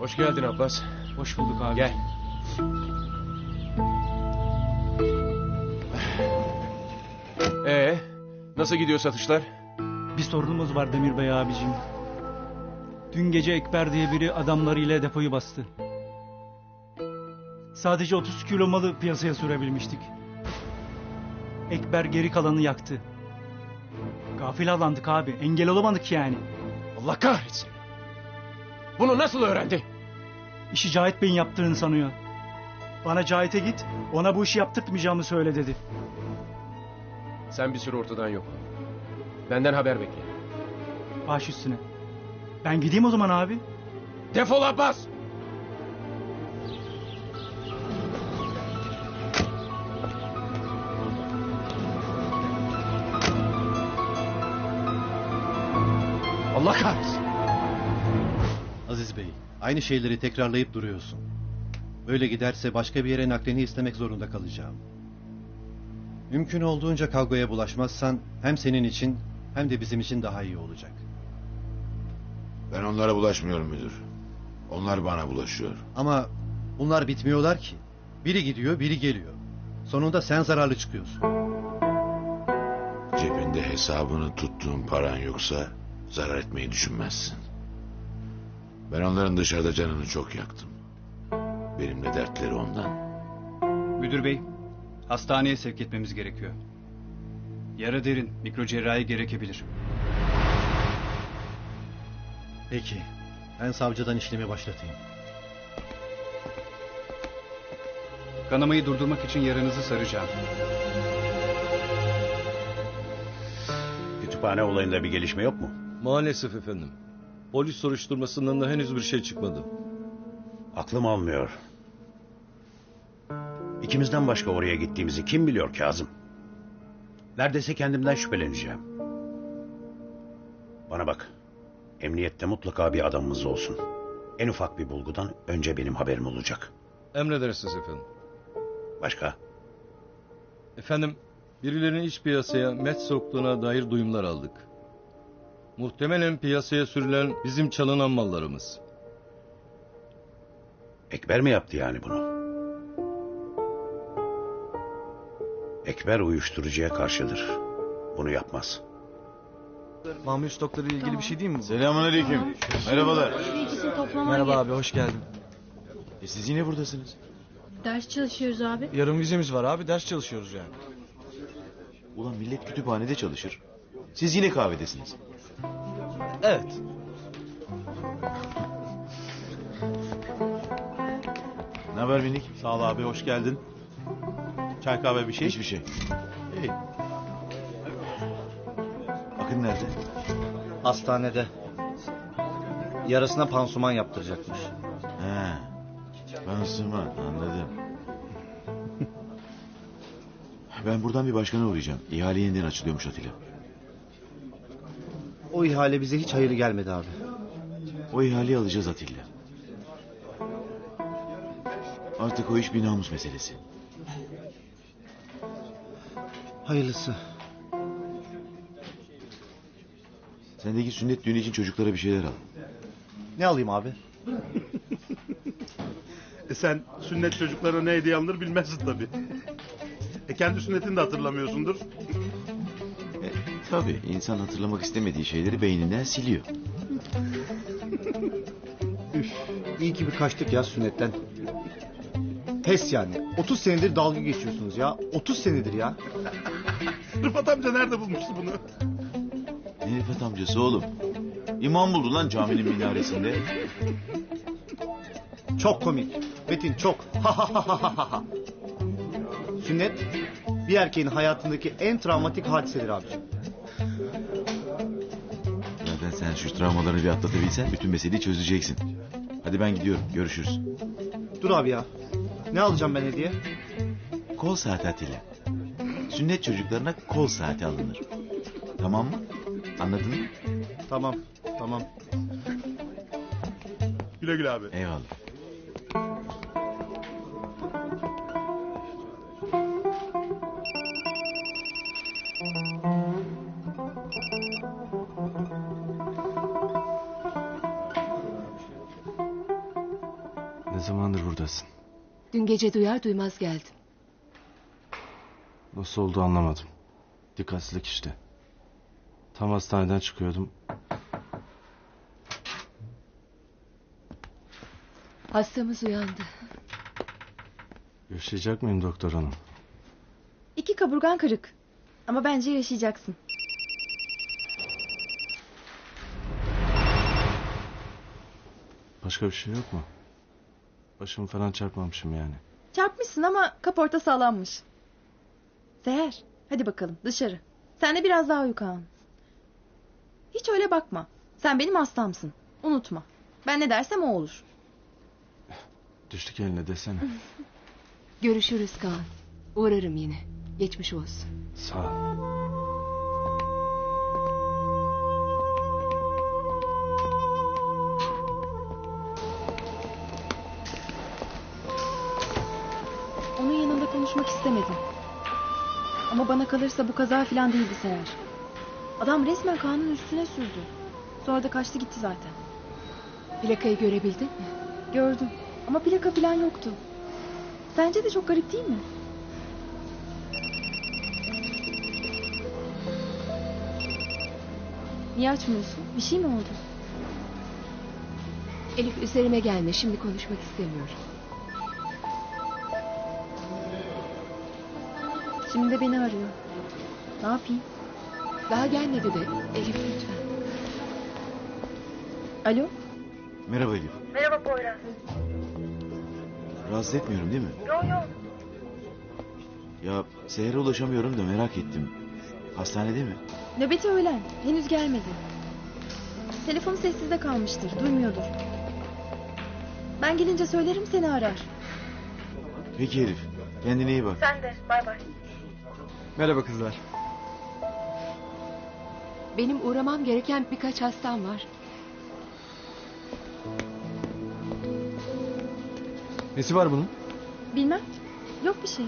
Hoş geldin Abbas. Hoş bulduk abi. Gel. Ee, nasıl gidiyor satışlar? Bir sorunumuz var Demir Bey abicim. Dün gece Ekber diye biri adamlarıyla depoyu bastı. Sadece 30 kilo malı piyasaya sürebilmiştik. Ekber geri kalanı yaktı. Gafil avlandık abi. Engel olamadık yani. Allah kahretsin. Bunu nasıl öğrendi? İşi Cahit Bey'in yaptığını sanıyor. Bana Cahit'e git, ona bu işi yaptırtmayacağımı söyle dedi. Sen bir süre ortadan yok. Benden haber bekle. Baş üstüne. Ben gideyim o zaman abi. Defol Abbas! Allah kahretsin. Aziz Bey, aynı şeyleri tekrarlayıp duruyorsun. Böyle giderse başka bir yere naklini istemek zorunda kalacağım. Mümkün olduğunca kavgaya bulaşmazsan hem senin için hem de bizim için daha iyi olacak. Ben onlara bulaşmıyorum müdür. Onlar bana bulaşıyor. Ama bunlar bitmiyorlar ki. Biri gidiyor, biri geliyor. Sonunda sen zararlı çıkıyorsun. Cebinde hesabını tuttuğun paran yoksa zarar etmeyi düşünmezsin. Ben onların dışarıda canını çok yaktım. Benim de dertleri ondan. Müdür bey, hastaneye sevk etmemiz gerekiyor. Yara derin, mikrocerrahi gerekebilir. Peki, ben savcıdan işlemi başlatayım. Kanamayı durdurmak için yaranızı saracağım. Kütüphane olayında bir gelişme yok mu? Maalesef efendim. Polis soruşturmasından da henüz bir şey çıkmadı. Aklım almıyor. İkimizden başka oraya gittiğimizi kim biliyor Kazım? Neredeyse kendimden şüpheleneceğim. Bana bak. Emniyette mutlaka bir adamımız olsun. En ufak bir bulgudan önce benim haberim olacak. Emredersiniz efendim. Başka? Efendim, birilerinin iç piyasaya met soktuğuna dair duyumlar aldık. Muhtemelen piyasaya sürülen bizim çalınan mallarımız. Ekber mi yaptı yani bunu? Ekber uyuşturucuya karşıdır. Bunu yapmaz. Mamul stokları ile ilgili bir şey değil mi bu? Selamünaleyküm. Merhabalar. Toplaman Merhaba gerek. abi hoş geldin. E siz yine buradasınız. Ders çalışıyoruz abi. Yarın vizemiz var abi ders çalışıyoruz yani. Ulan millet kütüphanede çalışır. Siz yine kahvedesiniz. Evet. Ne haber minik? Sağ ol abi hoş geldin. Çay kahve bir şey. Hiçbir şey. İyi. Akın nerede? Hastanede. Yarasına pansuman yaptıracakmış. He. Pansuman anladım. ben buradan bir başkana uğrayacağım. İhale yeniden açılıyormuş Atilla. O ihale bize hiç hayırlı gelmedi abi. O ihaleyi alacağız Atilla. Artık o iş bir namus meselesi. Hayırlısı. Sen de git sünnet düğünü için çocuklara bir şeyler al. Ne alayım abi? E sen sünnet çocuklara ne hediye alınır bilmezsin tabii. E kendi sünnetini de hatırlamıyorsundur. Tabii insan hatırlamak istemediği şeyleri beyninden siliyor. İyi ki bir kaçtık ya sünnetten. Pes yani. 30 senedir dalga geçiyorsunuz ya. 30 senedir ya. Rıfat amca nerede bulmuştu bunu? Ne Rıfat amcası oğlum? İmam buldu lan caminin minaresinde. Çok komik. Metin çok. Ha ha ha ha ha ha. Sünnet bir erkeğin hayatındaki en travmatik hadisedir abiciğim. Zaten sen şu travmaları bir atlatabilsen bütün meseleyi çözeceksin. Hadi ben gidiyorum. Görüşürüz. Dur abi ya. Ne alacağım ben hediye? Kol saati Atilla. Sünnet çocuklarına kol saati alınır. Tamam mı? Anladın mı? Tamam. Tamam. Güle güle abi. Eyvallah. Buradasın. Dün gece duyar duymaz geldim. Nasıl oldu anlamadım. Dikkatsizlik işte. Tam hastaneden çıkıyordum. Hastamız uyandı. Yaşayacak mıyım doktor hanım? İki kaburgan kırık. Ama bence yaşayacaksın. Başka bir şey yok mu? Başımı falan çarpmamışım yani. Çarpmışsın ama kaporta sağlammış. Seher hadi bakalım dışarı. Sen de biraz daha uyu Kaan. Hiç öyle bakma. Sen benim hastamsın. Unutma. Ben ne dersem o olur. Düştük eline desene. Görüşürüz Kaan. Uğrarım yine. Geçmiş olsun. Sağ ol. Konuşmak istemedim. Ama bana kalırsa bu kaza falan değildi Seher. Adam resmen Kaan'ın üstüne sürdü. Sonra da kaçtı gitti zaten. Plakayı görebildin mi? Gördüm. Ama plaka falan yoktu. Sence de çok garip değil mi? Niye açmıyorsun? Bir şey mi oldu? Elif üzerime gelme. Şimdi konuşmak istemiyorum. Şimdi de beni arıyor. Ne yapayım? Daha gelmedi de. Elif lütfen. Alo? Merhaba Elif. Merhaba Poyraz. Rahatsız etmiyorum değil mi? Yok yok. Ya Seher'e ulaşamıyorum da merak ettim. Hastanede mi? Nöbeti öğlen. Henüz gelmedi. Telefonu sessizde kalmıştır. Duymuyordur. Ben gelince söylerim seni arar. Peki Elif. Kendine iyi bak. Sen de. Bay bay. Merhaba kızlar. Benim uğramam gereken birkaç hastam var. Nesi var bunun? Bilmem. Yok bir şey.